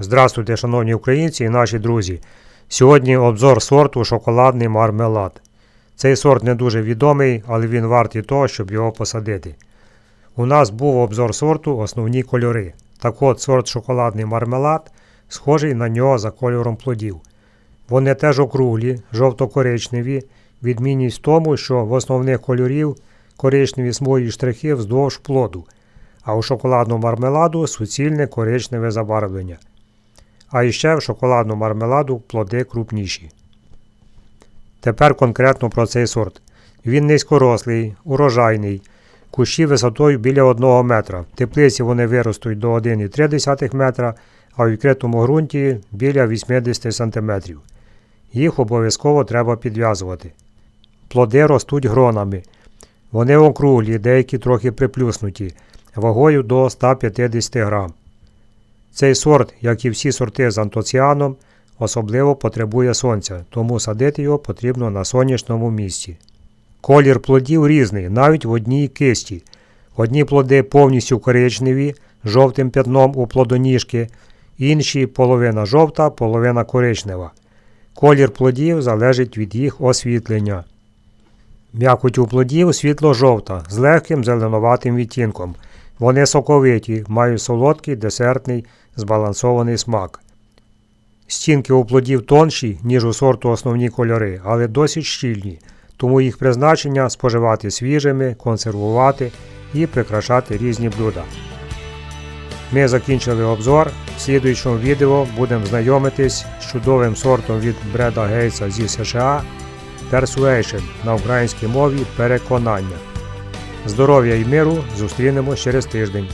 Здравствуйте, шановні українці і наші друзі. Сьогодні обзор сорту шоколадний мармелад. Цей сорт не дуже відомий, але він вартий того, щоб його посадити. У нас був обзор сорту основні кольори. Так от сорт шоколадний мармелад схожий на нього за кольором плодів. Вони теж округлі, жовто-коричневі. Відмінність в тому, що в основних кольорів коричневі смугі штрихи вздовж плоду, а у шоколадного мармеладу суцільне коричневе забарвлення. А іще в шоколадну мармеладу плоди крупніші. Тепер конкретно про цей сорт. Він низькорослий, урожайний, кущі висотою біля 1 метра. В теплиці вони виростуть до 1,3 метра, а в відкритому ґрунті біля 80 см. Їх обов'язково треба підв'язувати. Плоди ростуть гронами. Вони округлі, деякі трохи приплюснуті, вагою до 150 грам. Цей сорт, як і всі сорти з антоціаном, особливо потребує сонця, тому садити його потрібно на сонячному місці. Колір плодів різний, навіть в одній кисті. Одні плоди повністю коричневі, жовтим п'ятном у плодоніжки, інші половина жовта, половина коричнева. Колір плодів залежить від їх освітлення. М'якоть у плодів світло-жовта з легким зеленуватим відтінком. Вони соковиті, мають солодкий, десертний, збалансований смак. Стінки у плодів тонші, ніж у сорту основні кольори, але досить щільні, тому їх призначення споживати свіжими, консервувати і прикрашати різні блюда. Ми закінчили обзор. В слідуючому відео будемо знайомитись з чудовим сортом від Бреда Гейтса зі США Persuasion на українській мові переконання. Здоров'я і миру зустрінемось через тиждень.